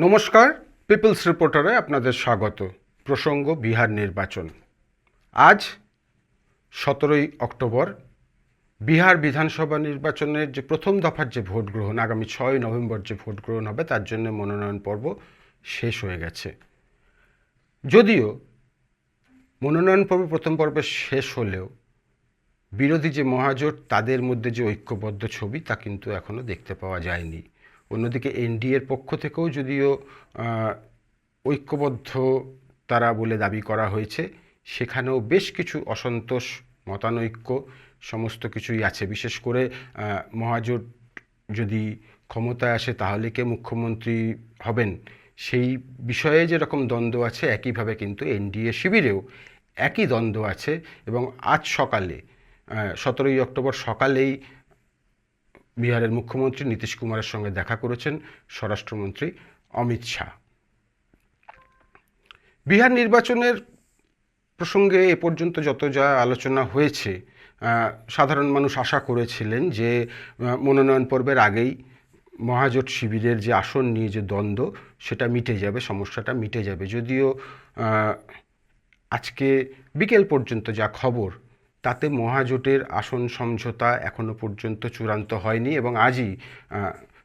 নমস্কার পিপলস রিপোর্টারে আপনাদের স্বাগত। প্রসঙ্গ, বিহার নির্বাচন। আজ সতেরোই অক্টোবর, বিহার বিধানসভা নির্বাচনের যে প্রথম দফার যে ভোট গ্রহণ, আগামী ছয় নভেম্বর যে ভোট গ্রহণ হবে, তার জন্য মনোনয়ন পর্ব শেষ হয়ে গেছে। যদিও মনোনয়ন পর্ব প্রথম পর্বে শেষ হলেও, বিরোধী যে মহাজোট, তাদের মধ্যে যে ঐক্যবদ্ধ ছবি, তা কিন্তু এখনও দেখতে পাওয়া যায়নি। অন্যদিকে এনডিএর পক্ষ থেকেও যদিও ঐক্যবদ্ধ তারা বলে দাবি করা হয়েছে, সেখানেও বেশ কিছু অসন্তোষ, মতানৈক্য সমস্ত কিছুই আছে। বিশেষ করে মহাজোট যদি ক্ষমতায় আসে তাহলে কে মুখ্যমন্ত্রী হবেন? সেই বিষয়ে যেরকম দ্বন্দ্ব আছে, একইভাবে কিন্তু এনডিএ শিবিরেও একই দ্বন্দ্ব আছে এবং আজ সকালে সতেরোই অক্টোবর সকালেই বিহারের মুখ্যমন্ত্রী নীতিশ কুমারের সঙ্গে দেখা করেছেন স্বরাষ্ট্রমন্ত্রী অমিত শাহ। বিহার নির্বাচনের প্রসঙ্গে এ পর্যন্ত যত যা আলোচনা হয়েছে সাধারণ মানুষ আশা করেছিলেন যে মনোনয়ন পর্বের আগেই মহাজোট শিবিরের যে আসন নিয়ে যে দ্বন্দ্ব, সেটা মিটে যাবে, সমস্যাটা মিটে যাবে। যদিও আজকে বিকেল পর্যন্ত যা খবর তাতে মহাজোটের আসন সমঝোতা এখনও পর্যন্ত চূড়ান্ত হয়নি এবং আজই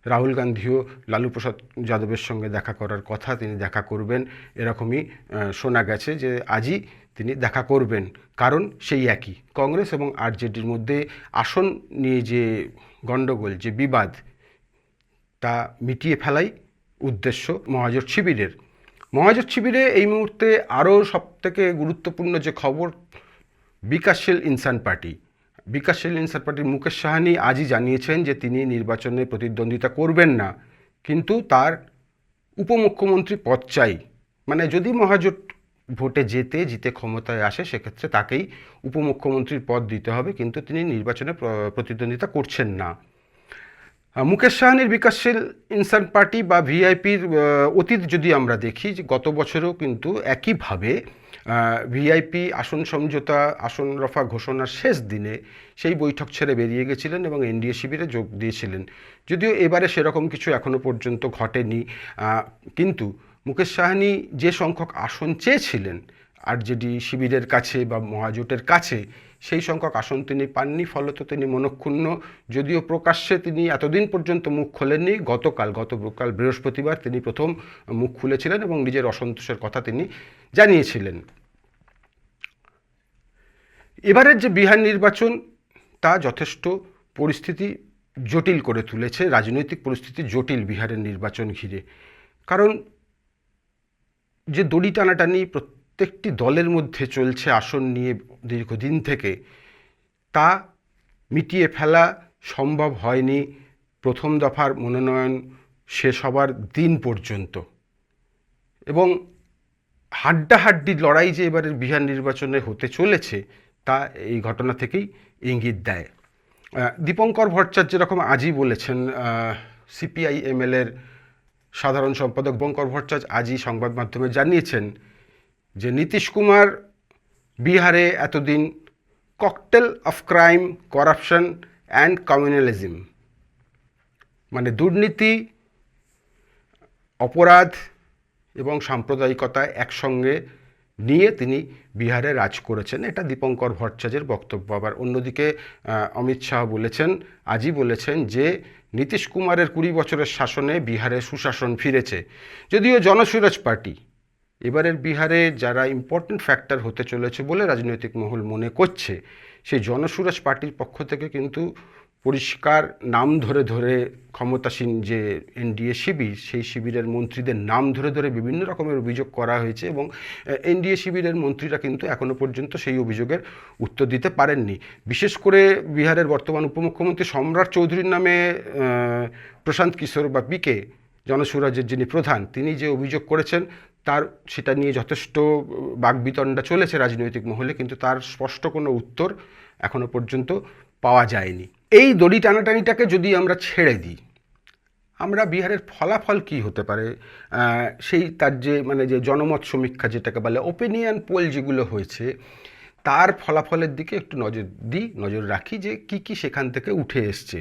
রাহুল গান্ধীও লালু প্রসাদ যাদবের সঙ্গে দেখা করার কথা তিনি দেখা করবেন। এরকমই শোনা গেছে যে আজই তিনি দেখা করবেন। কারণ সেই একই। কংগ্রেস এবং আরজেডির মধ্যে আসন নিয়ে যে গণ্ডগোল, যে বিবাদ, তা মিটিয়ে ফেলাই উদ্দেশ্য মহাজোট শিবিরের। মহাজোট শিবিরে এই মুহূর্তে আরও সবথেকে গুরুত্বপূর্ণ যে খবর বিকাশশীল ইনসান পার্টি। বিকাশশীল ইনসান পার্টির মুকেশ সাহানি আজই জানিয়েছেন যে তিনি নির্বাচনে প্রতিদ্বন্দ্বিতা করবেন না। কিন্তু তার উপমুখ্যমন্ত্রী পদ চাই। মানে যদি মহাজোট ভোটে যেতে জিতে ক্ষমতায় আসে, সেক্ষেত্রে তাকেই উপমুখ্যমন্ত্রীর পদ দিতে হবে। কিন্তু তিনি নির্বাচনে প্রতিদ্বন্দ্বিতা করছেন না। মুকেশ সাহানির বিকাশশীল ইনসান পার্টি বা ভিআইপির অতীত যদি আমরা দেখি, যে গত বছরেও কিন্তু একইভাবে ভিআইপি আসন সমঝোতা, আসন রফা ঘোষণার শেষ দিনে সেই বৈঠক ছেড়ে বেরিয়ে গেছিলেন এবং এনডিএ শিবিরে যোগ দিয়েছিলেন। যদিও এবারে সেরকম কিছু এখনও পর্যন্ত ঘটেনি। কিন্তু মুকেশ সাহানি যে সংখ্যক আসন চেয়েছিলেন আরজেডি শিবিরের কাছে বা মহাজোটের কাছে সেই সংখ্যক আসন তিনি পাননি, ফলত তিনি মনক্ষুণ্ণ। যদিও প্রকাশ্যে তিনি এতদিন পর্যন্ত মুখ খোলেননি, গতকাল গতকাল বৃহস্পতিবার তিনি প্রথম মুখ খুলেছিলেন এবং নিজের অসন্তোষের কথা তিনি জানিয়েছিলেন। এবারের যে বিহার নির্বাচন, তা যথেষ্ট পরিস্থিতি জটিল করে তুলেছে, রাজনৈতিক পরিস্থিতি জটিল বিহারের নির্বাচন ঘিরে। কারণ যে দড়ি টানাটানি প্রত্যেকটি দলের মধ্যে চলছে আসন নিয়ে দীর্ঘদিন থেকে। তা মিটিয়ে ফেলা সম্ভব হয়নি প্রথম দফার মনোনয়ন শেষ হবার দিন পর্যন্ত। এবং হাড্ডাহাড্ডি লড়াই যে এবারের বিহার নির্বাচনে হতে চলেছে, তা এই ঘটনা থেকেই ইঙ্গিত দেয়। দীপঙ্কর ভট্টাচার্য যেরকম আজই বলেছেন সিপিআই এমএলের সাধারণ সম্পাদক বঙ্কর ভট্টাচার্য আজই সংবাদ মাধ্যমে জানিয়েছেন যে নীতিশ কুমার বিহারে এতদিন cocktail of crime, corruption and communalism মানে দুর্নীতি, অপরাধ এবং সাম্প্রদায়িকতা একসঙ্গে নিয়ে তিনি বিহারে রাজ করেছেন। এটা দীপঙ্কর ভট্টাচার্যের বক্তব্য। আবার অন্যদিকে অমিত শাহ বলেছেন আজই বলেছেন যে নীতিশ কুমারের কুড়ি বছরের শাসনে বিহারে সুশাসন ফিরেছে। যদিও জনসুরাজ পার্টি এবারের বিহারে যারা ইম্পর্টেন্ট ফ্যাক্টর হতে চলেছে বলে রাজনৈতিক মহল মনে করছে, সেই জনসুরাজ পার্টির পক্ষ থেকে কিন্তু পরিষ্কার নাম ধরে ধরে ক্ষমতাসীন যে এনডিএ শিবির, সেই শিবিরের মন্ত্রীদের নাম ধরে ধরে বিভিন্ন রকমের অভিযোগ করা হয়েছে এবং এনডিএ শিবিরের মন্ত্রীরা কিন্তু এখনও পর্যন্ত সেই অভিযোগের উত্তর দিতে পারেননি। বিশেষ করে বিহারের বর্তমান উপমুখ্যমন্ত্রী সম্রাট চৌধুরীর নামে প্রশান্ত কিশোর বা পিকে জনসুরাজের যিনি প্রধান, তিনি যে অভিযোগ করেছেন তার সেটা নিয়ে যথেষ্ট বাকবিতণ্ডা চলেছে রাজনৈতিক মহলে, কিন্তু তার স্পষ্ট কোনো উত্তর এখনও পর্যন্ত পাওয়া যায়নি। এই দড়ি টানাটানিটাকে যদি আমরা ছেড়ে দিই, আমরা বিহারের ফলাফল কি হতে পারে? সেই তার যে মানে যে জনমত সমীক্ষা যেটাকে বলে ওপিনিয়ন পোল যেগুলো হয়েছে, তার ফলাফলের দিকে একটু নজর দিই, নজর রাখি যে কি কি সেখান থেকে উঠে এসছে।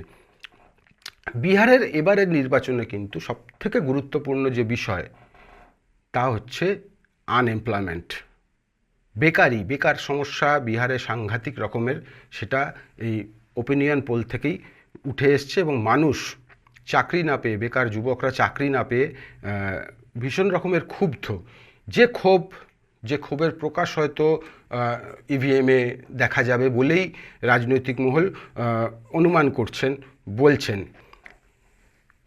বিহারের এবারের নির্বাচনে কিন্তু সবথেকে গুরুত্বপূর্ণ যে বিষয় তা হচ্ছে আনএমপ্লয়মেন্ট বেকারি, বেকার সমস্যা বিহারে সাংঘাতিক রকমের, সেটা এই ওপিনিয়ন পোল থেকেই উঠে এসছে এবং মানুষ চাকরি না পেয়ে, বেকার যুবকরা চাকরি না পেয়ে ভীষণ রকমের ক্ষুব্ধ। যে ক্ষোভ, যে ক্ষোভের প্রকাশ হয়তো ইভিএমে দেখা যাবে বলেই রাজনৈতিক মহল অনুমান করছেন, বলছেন।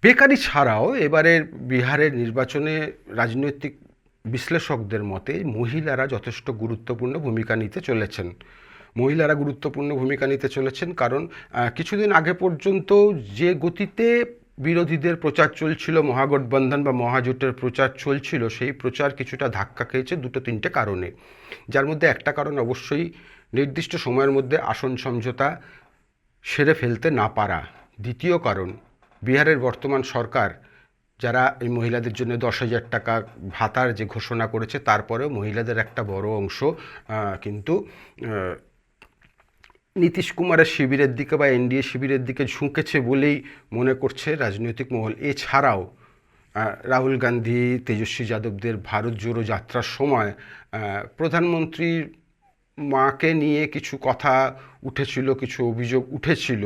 বেকারি ছাড়াও এবারের বিহারের নির্বাচনে রাজনৈতিক বিশ্লেষকদের মতে মহিলারা যথেষ্ট গুরুত্বপূর্ণ ভূমিকা নিতে চলেছেন। মহিলারা গুরুত্বপূর্ণ ভূমিকা নিতে চলেছেন কারণ কিছুদিন আগে পর্যন্ত যে গতিতে বিরোধীদের প্রচার চলছিল, মহাগঠবন্ধন বা মহাজোটের প্রচার চলছিল, সেই প্রচার কিছুটা ধাক্কা খেয়েছে দুটো তিনটে কারণে। যার মধ্যে একটা কারণ অবশ্যই নির্দিষ্ট সময়ের মধ্যে আসন সমঝোতা সেরে ফেলতে না পারা। দ্বিতীয় কারণ বিহারের বর্তমান সরকার যারা এই মহিলাদের জন্য দশ হাজার টাকা ভাতার যে ঘোষণা করেছে তারপরেও মহিলাদের একটা বড় অংশ কিন্তু নীতিশ কুমারের শিবিরের দিকে বা এনডিএ শিবিরের দিকে ঝুঁকেছে বলেই মনে করছে রাজনৈতিক মহল। এছাড়াও রাহুল গান্ধী তেজস্বী যাদবদের ভারত জোড়ো যাত্রার সময় আহ, প্রধানমন্ত্রীর মাকে নিয়ে কিছু কথা উঠেছিল, কিছু অভিযোগ উঠেছিল,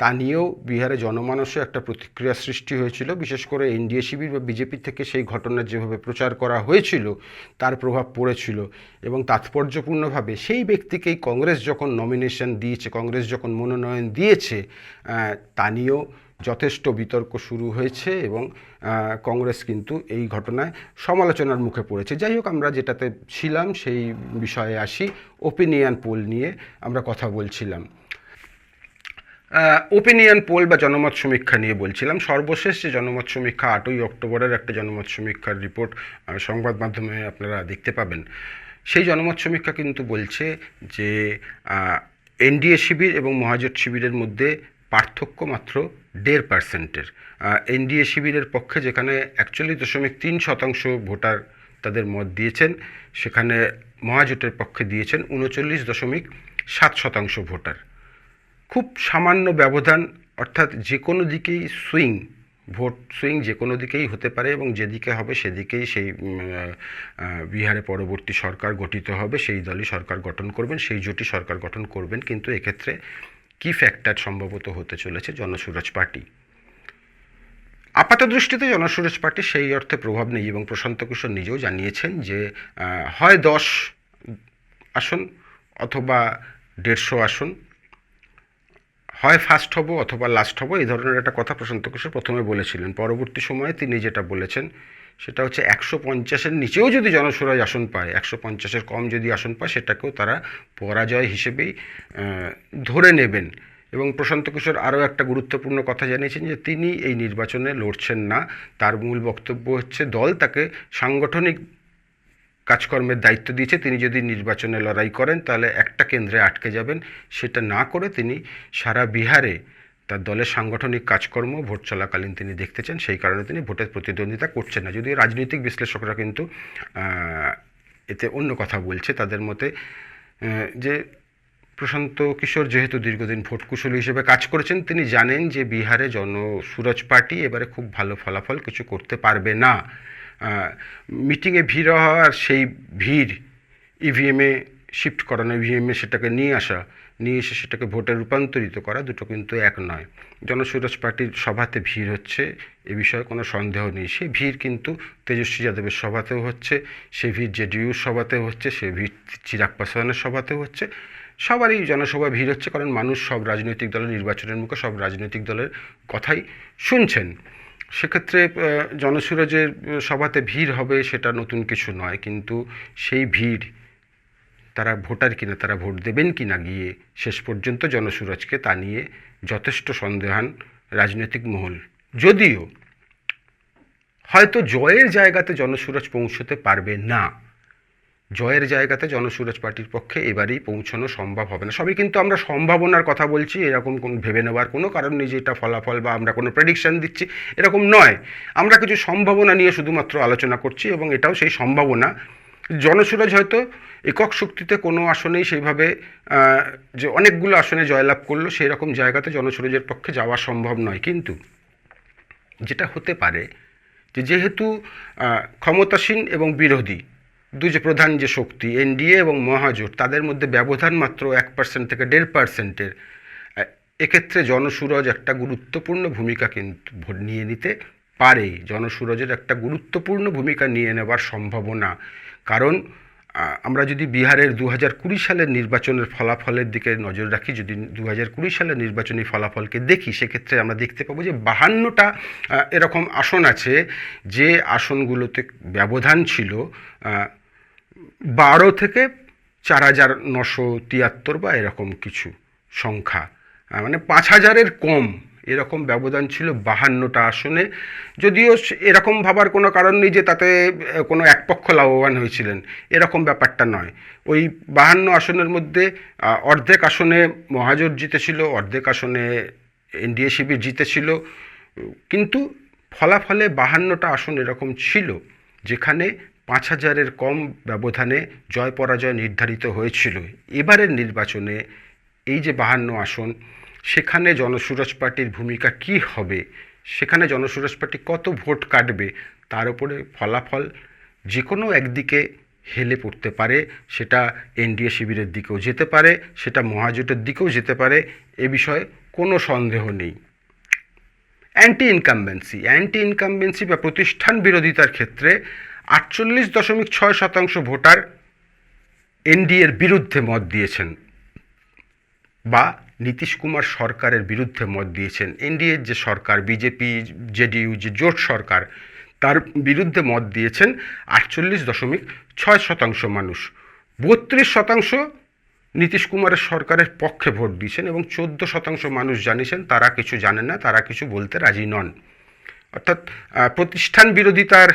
তা নিয়েও বিহারে জনমানসে একটা প্রতিক্রিয়া সৃষ্টি হয়েছিল। বিশেষ করে এনডিএ শিবির বা বিজেপি থেকে সেই ঘটনার যেভাবে প্রচার করা হয়েছিল, তার প্রভাব পড়েছিল এবং তাৎপর্যপূর্ণভাবে সেই ব্যক্তিকেই কংগ্রেস যখন নমিনেশন দিয়েছে, কংগ্রেস যখন মনোনয়ন দিয়েছে তা নিয়েও যথেষ্ট বিতর্ক শুরু হয়েছে এবং কংগ্রেস কিন্তু এই ঘটনায় সমালোচনার মুখে পড়েছে। যাই হোক, আমরা যেটাতে ছিলাম সেই বিষয়ে আসি। ওপিনিয়ন পোল নিয়ে আমরা কথা বলছিলাম। ওপিনিয়ন পোল বা জনমত সমীক্ষা নিয়ে বলছিলাম। সর্বশেষ যে জনমত সমীক্ষা, আটই অক্টোবরের একটা জনমত সমীক্ষার রিপোর্ট সংবাদ মাধ্যমে আপনারা দেখতে পাবেন। সেই জনমত সমীক্ষা কিন্তু বলছে যে এনডিএ শিবির এবং মহাজোট শিবিরের মধ্যে পার্থক্য মাত্র দেড় পার্সেন্টের এনডিএ শিবিরের পক্ষে যেখানে একচল্লিশ দশমিক তিন শতাংশ ভোটার তাদের মত দিয়েছেন, সেখানে মহাজোটের পক্ষে দিয়েছেন উনচল্লিশ দশমিক সাত শতাংশ ভোটার। খুব সামান্য ব্যবধান, অর্থাৎ যে কোনো দিকেই সুইং, ভোট সুইং যে কোনো দিকেই হতে পারে এবং যেদিকে হবে সেদিকেই সেই বিহারে পরবর্তী সরকার গঠিত হবে, সেই দলই সরকার গঠন করবেন, সেই জোটই সরকার গঠন করবেন, কিন্তু এক্ষেত্রে কি ফ্যাক্টর সম্ভবত হতে চলেছে জনসুরজ পার্টি? আপাত দৃষ্টিতে জনসুরজ পার্টি সেই অর্থে প্রভাব নেই এবং প্রশান্ত কিশোর নিজেও জানিয়েছেন যে হয় দশ আসন অথবা দেড়শো আসন, হয় ফার্স্ট হব অথবা লাস্ট হব, এই ধরনের একটা কথা প্রশান্ত কিশোর প্রথমে বলেছিলেন। পরবর্তী সময়ে তিনি যেটা বলেছেন সেটা হচ্ছে একশো পঞ্চাশের নিচেও যদি জনসুরাজ আসন পায়, একশো পঞ্চাশের কম যদি আসন পায়, সেটাকেও তারা পরাজয় হিসেবেই ধরে নেবেন। এবং প্রশান্ত কিশোর আরও একটা গুরুত্বপূর্ণ কথা জানিয়েছেন যে, তিনি এই নির্বাচনে লড়ছেন না। তার মূল বক্তব্য হচ্ছে, দল তাকে সাংগঠনিক কাজকর্মের দায়িত্ব দিয়েছে। তিনি যদি নির্বাচনে লড়াই করেন, তাহলে একটা কেন্দ্রে আটকে যাবেন। সেটা না করে তিনি সারা বিহারে তার দলের সাংগঠনিক কাজকর্ম, ভোট চলাকালীন তিনি দেখতে চান সেই কারণে তিনি ভোটের প্রতিদ্বন্দ্বিতা করছেন না। যদিও রাজনৈতিক বিশ্লেষকরা কিন্তু এতে অন্য কথা বলছে। তাদের মতে যে প্রশান্ত কিশোর যেহেতু দীর্ঘদিন ভোট কুশলী হিসেবে কাজ করেছেন, তিনি জানেন যে বিহারে জন সুরজ পার্টি এবারে খুব ভালো ফলাফল কিছু করতে পারবে না। মিটিংয়ে ভিড় হওয়া আর সেই ভিড় ইভিএমে শিফট করানো ইভিএমে সেটাকে নিয়ে আসা নিয়ে এসে সেটাকে ভোটে রূপান্তরিত করা দুটো কিন্তু এক নয়। জনসুরজ পার্টির সভাতে ভিড় হচ্ছে, এ বিষয়ে কোনো সন্দেহ নেই। সেই ভিড় কিন্তু তেজস্বী যাদবের সভাতেও হচ্ছে সেই ভিড় জেডিইউর সভাতেও হচ্ছে সেই ভিড় চিরাগ পাসওয়ানের সভাতেও হচ্ছে। সবারই জনসভা ভিড় হচ্ছে, কারণ মানুষ সব রাজনৈতিক দলের নির্বাচনের মুখে সব রাজনৈতিক দলের কথাই শুনছেন। সেক্ষেত্রে জনসুরজের সভাতে ভিড় হবে সেটা নতুন কিছু নয়, কিন্তু সেই ভিড় তারা ভোটার কিনা, তারা ভোট দেবেন কিনা গিয়ে শেষ পর্যন্ত জনসুরজকে তা নিয়ে যথেষ্ট সন্দেহান রাজনৈতিক মহল। যদিও হয়তো জয়ের জায়গাতে জনসুরজ পৌঁছতে পারবে না। জয়ের জায়গাতে জনসুরজ পার্টির পক্ষে এবারেই পৌঁছানো সম্ভব হবে না। সবই কিন্তু আমরা সম্ভাবনার কথা বলছি, এরকম কোন ভেবে নেওয়ার কোনো কারণ নেই যে এটা ফলাফল বা আমরা কোনো প্রেডিকশন দিচ্ছি, এরকম নয়। আমরা কিছু সম্ভাবনা নিয়ে শুধুমাত্র আলোচনা করছি এবং এটাও সেই সম্ভাবনা জনসুরজ হয়তো একক শক্তিতে কোনো আসনেই সেইভাবে যে অনেকগুলো আসনে জয়লাভ করল সেই রকম জায়গাতে জনসুরজের পক্ষে যাওয়া সম্ভব নয়। কিন্তু যেটা হতে পারে যে যেহেতু ক্ষমতাসীন এবং বিরোধী, দুই যে প্রধান যে শক্তি, এনডিএ এবং মহাজোট, তাদের মধ্যে ব্যবধান মাত্র এক পার্সেন্ট থেকে দেড় পার্সেন্টের এক্ষেত্রে জনসুরজ একটা গুরুত্বপূর্ণ ভূমিকা কিন্তু নিয়ে নিতে পারে। জনসুরজের একটা গুরুত্বপূর্ণ ভূমিকা নিয়ে নেবার সম্ভাবনা কারণ আমরা যদি বিহারের দু হাজার কুড়ি সালের নির্বাচনের ফলাফলের দিকে নজর রাখি, যদি দু হাজার কুড়ি সালের নির্বাচনী ফলাফলকে দেখি, সেক্ষেত্রে আমরা দেখতে পাবো যে বাহান্নটা এরকম আসন আছে যে আসনগুলোতে ব্যবধান ছিল বারো থেকে চার হাজার নশো তিয়াত্তর বা এরকম কিছু সংখ্যা মানে পাঁচ হাজারের কম এরকম ব্যবধান ছিল বাহান্নটা আসনে। যদিও এরকম ভাবার কোনো কারণ নেই যে তাতে কোনো এক পক্ষ লাভবান হয়েছিলেন। এরকম ব্যাপারটা নয়। ওই বাহান্ন আসনের মধ্যে অর্ধেক আসনে মহাজোট জিতেছিল, অর্ধেক আসনে এনডিএ শিবির জিতেছিল। কিন্তু ফলাফলে বাহান্নটা আসন এরকম ছিল, যেখানে পাঁচ হাজারের কম ব্যবধানে জয় পরাজয় নির্ধারিত হয়েছিল। এবারের নির্বাচনে এই যে বাহান্ন আসন সেখানে জনসুরজ পার্টির ভূমিকা কি হবে? সেখানে জনসুরজ পার্টি কত ভোট কাটবে? তার উপরে ফলাফল যে কোনো একদিকে হেলে পড়তে পারে, সেটা এনডিএ শিবিরের দিকেও যেতে পারে, সেটা মহাজোটের দিকেও যেতে পারে, এ বিষয়ে কোনো সন্দেহ নেই। অ্যান্টি ইনকামবেন্সি অ্যান্টি ইনকামবেন্সি বা প্রতিষ্ঠান বিরোধিতার ক্ষেত্রে আটচল্লিশ দশমিক ছয় শতাংশ ভোটার এনডিএর বিরুদ্ধে মত দিয়েছেন বা নীতিশ কুমার সরকারের বিরুদ্ধে মত দিয়েছেন। এনডিএর যে সরকার, বিজেপি, জেডিইউ যে জোট সরকার, তার বিরুদ্ধে মত দিয়েছেন আটচল্লিশ দশমিক ছয় শতাংশ মানুষ। বত্রিশ শতাংশ নীতিশ কুমারের সরকারের পক্ষে ভোট দিয়েছেন এবং চোদ্দ শতাংশ মানুষ জানিয়েছেন, তারা কিছু জানেন না, তারা কিছু বলতে রাজি নন। অর্থাৎ প্রতিষ্ঠান বিরোধিতার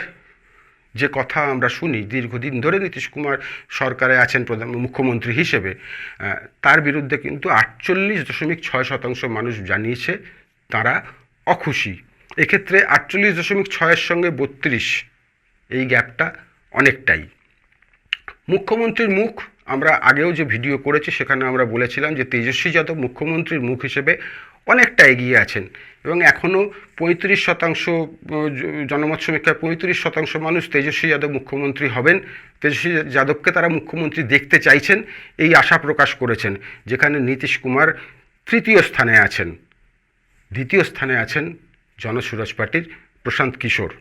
যে কথা আমরা শুনি দীর্ঘদিন ধরে নীতিশ কুমার সরকারে আছেন প্রধান মুখ্যমন্ত্রী হিসেবে তার বিরুদ্ধে কিন্তু আটচল্লিশ দশমিক ছয় শতাংশ মানুষ জানিয়েছে তারা অখুশি। এক্ষেত্রে আটচল্লিশ দশমিক ছয়ের সঙ্গে বত্রিশ এই গ্যাপটা অনেকটাই। মুখ্যমন্ত্রীর মুখ, আমরা আগেও যে ভিডিও করেছি সেখানে আমরা বলেছিলাম যে তেজস্বী যাদব মুখ্যমন্ত্রীর মুখ হিসেবে অনেকটা এগিয়ে আছেন। এবং এখনও পঁয়ত্রিশ শতাংশ জনমত সমীক্ষায় পঁয়ত্রিশ শতাংশ মানুষ তেজস্বী যাদব মুখ্যমন্ত্রী হবেন। তেজস্বী যাদবকে তারা মুখ্যমন্ত্রী দেখতে চাইছেন, এই আশা প্রকাশ করেছেন, যেখানে নীতিশ কুমার তৃতীয় স্থানে আছেন। দ্বিতীয় স্থানে আছেন জনসুরজ পার্টির প্রশান্ত কিশোর।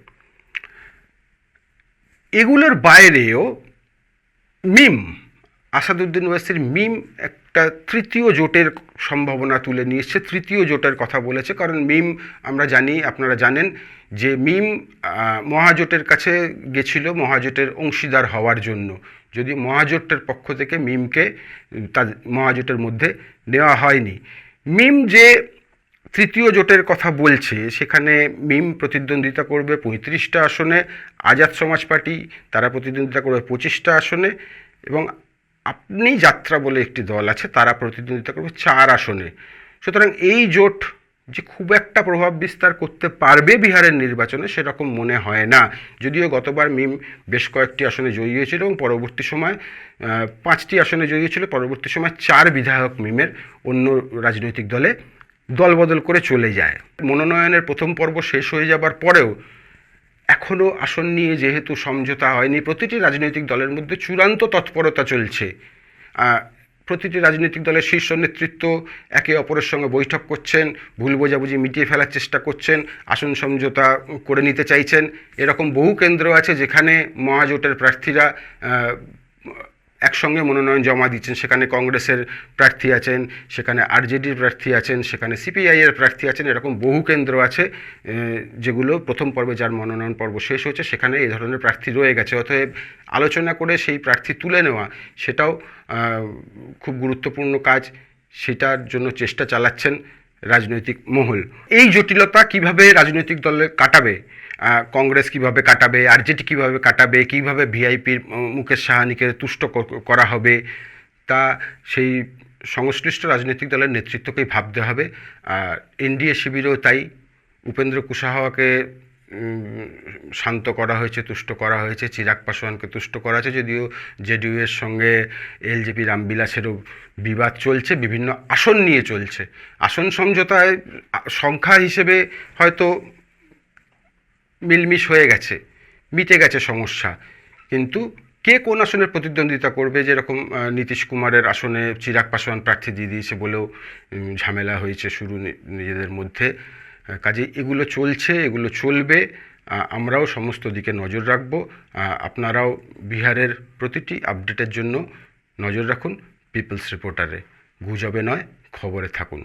এগুলোর বাইরেও মিম, আসাদুদ্দিন ওয়াসির মিম একটা তৃতীয় জোটের সম্ভাবনা তুলে নিয়ে তৃতীয় জোটের কথা বলেছে, কারণ মিম, আমরা জানি, আপনারা জানেন যে মিম মহাজোটের কাছে গেছিল, মহাজোটের অংশীদার হওয়ার জন্য। যদি মহাজোটের পক্ষ থেকে মিমকে, তার মহাজোটের মধ্যে নেওয়া হয়নি। মিম যে তৃতীয় জোটের কথা বলছে, সেখানে মিম প্রতিদ্বন্দ্বিতা করবে পঁয়ত্রিশটা আসনে, আজাদ সমাজ পার্টি, তারা প্রতিদ্বন্দ্বিতা করবে পঁচিশটা আসনে এবং আপনি যাত্রা বলে একটি দল আছে, তারা প্রতিদ্বন্দ্বিতা করবে চার আসনে। সুতরাং এই জোট যে খুব একটা প্রভাব বিস্তার করতে পারবে বিহারের নির্বাচনে সেরকম মনে হয় না। যদিও গতবার মিম বেশ কয়েকটি আসনে জয়ী হয়েছিল এবং পরবর্তী সময় পাঁচটি আসনে জয়ী হয়েছিল। পরবর্তী সময় চার বিধায়ক মিমের অন্য রাজনৈতিক দলে দলবদল করে চলে যায়। মনোনয়নের প্রথম পর্ব শেষ হয়ে যাবার পরেও এখনও আসন নিয়ে যেহেতু সমঝোতা হয়নি, প্রতিটি রাজনৈতিক দলের মধ্যে চূড়ান্ত তৎপরতা চলছে। প্রতিটি রাজনৈতিক দলের শীর্ষ নেতৃত্ব একে অপরের সঙ্গে বৈঠক করছেন, ভুল বোঝাবুঝি মিটিয়ে ফেলার চেষ্টা করছেন, আসন সমঝোতা করে নিতে চাইছেন। এরকম বহু কেন্দ্র আছে যেখানে মহাজোটের প্রার্থীরা একসঙ্গে মনোনয়ন জমা দিচ্ছেন। সেখানে কংগ্রেসের প্রার্থী আছেন, সেখানে আরজেডির প্রার্থী আছেন, সেখানে সিপিআইয়ের প্রার্থী আছেন, এরকম বহু কেন্দ্র আছে যেগুলো প্রথম পর্বে যার মনোনয়ন পর্ব শেষ হয়েছে, সেখানে এই ধরনের প্রার্থী রয়ে গেছে। অতএব আলোচনা করে সেই প্রার্থী তুলে নেওয়া, সেটাও খুব গুরুত্বপূর্ণ কাজ। সেটার জন্য চেষ্টা চালাচ্ছেন রাজনৈতিক মহল। এই জটিলতা কীভাবে রাজনৈতিক দলে কাটাবে? কংগ্রেস কীভাবে কাটাবে আরজেডি কীভাবে কাটাবে কীভাবে ভিআইপির মুকেশ সাহানিকে তুষ্ট করা হবে তা সেই সংশ্লিষ্ট রাজনৈতিক দলের নেতৃত্বকেই ভাবতে হবে। আর এনডিএ শিবিরেও তাই। উপেন্দ্র উম, শান্ত করা হয়েছে তুষ্ট করা হয়েছে চিরাগ পাসওয়ানকে তুষ্ট করা হয়েছে যদিও জেডিইউ এর সঙ্গে এলজেপি রামবিলাসেরও বিবাদ চলছে বিভিন্ন আসন নিয়ে চলছে। আসন সমঝোতায় সংখ্যা হিসেবে হয়তো মিলমিশ হয়ে গেছে, মিটে গেছে সমস্যা। কিন্তু কে কোন আসনের প্রতিদ্বন্দ্বিতা করবে? যেরকম নীতিশ কুমারের আসনে চিরাগ পাসওয়ান প্রার্থী দিয়ে দিয়েছে বলেও ঝামেলা হয়েছে শুরু নিজেদের মধ্যে। কাজে এগুলো চলছে, এগুলো চলবে। আমরাও সমস্ত দিকে নজর রাখব। আপনারাও বিহারের প্রতিটি আপডেটের জন্য নজর রাখুন। পিপলস রিপোর্টারে। গুজবে নয়, খবরে থাকুন।